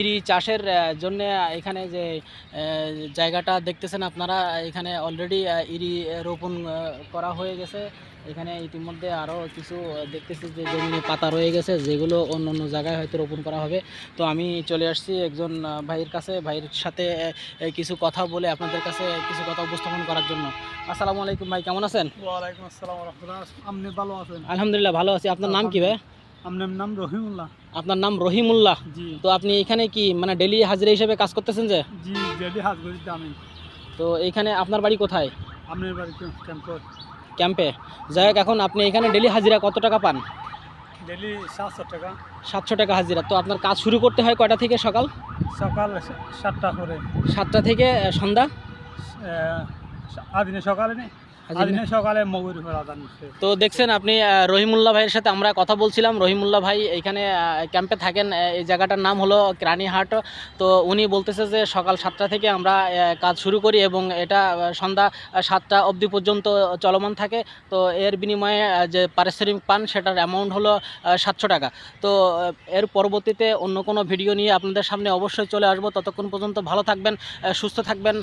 ইরি চাষের জন্য এখানে যে জায়গাটা দেখতেছেন আপনারা এখানে অলরেডি ইরি রোপণ করা হয়ে গেছে। এখানে ইতিমধ্যে আরও কিছু দেখতেছি যে জমিনে পাতা রয়ে গেছে যেগুলো অন্য অন্য জায়গায় হয়তো রোপণ করা হবে। তো আমি চলে আসছি একজন ভাইয়ের কাছে। ভাইয়ের সাথে কিছু কথা বলে আপনাদের কাছে কিছু কথা উপস্থাপন করার জন্য। আসসালামু আলাইকুম ভাই কেমন আছেন? ওয়ালাইকুম আসসালাম আপনি ভালো আছেন? আলহামদুলিল্লাহ ভালো আছি। আপনার নাম কি ভাই? আপনার নাম রহিমুল্লাহ। আপনার নাম রহিমুল্লাহ? জি। তো আপনি এখানে কি মানে ডেলি হাজিরা হিসেবে কাজ করতেছেন যে? জি ডেলি গড়িতে আমি। তো এখানে আপনার বাড়ি কোথায়? আপনার বাড়িতে ক্যাম্পর। ক্যাম্পে। যাই হোক এখন আপনি এখানে ডেলি হাজিরা কত টাকা পান? ডেলি সাতশো টাকা। সাতশো টাকা হাজিরা। তো আপনার কাজ শুরু করতে হয় কয়টা থেকে সকাল? সকাল সাতটা করে। সাতটা থেকে সন্ধ্যা? আদিনে সকালে নেই। সকালে দিচ্ছে। তো দেখছেন আপনি রহিমুল্লাহ ভাইয়ের সাথে আমরা কথা বলছিলাম। রহিমুল্লাহ ভাই এখানে ক্যাম্পে থাকেন এই জায়গাটার নাম হলো রানীহাট তো উনি বলতেছে যে সকাল সাতটা থেকে আমরা কাজ শুরু করি এবং এটা সন্ধ্যা সাতটা অবধি পর্যন্ত চলমান থাকে। তো এর বিনিময়ে যে পারিশ্রমিক পান সেটার অ্যামাউন্ট হলো সাতশো টাকা। তো এর পরবর্তীতে অন্য কোনো ভিডিও নিয়ে আপনাদের সামনে অবশ্যই চলে আসব। ততক্ষণ পর্যন্ত ভালো থাকবেন সুস্থ থাকবেন।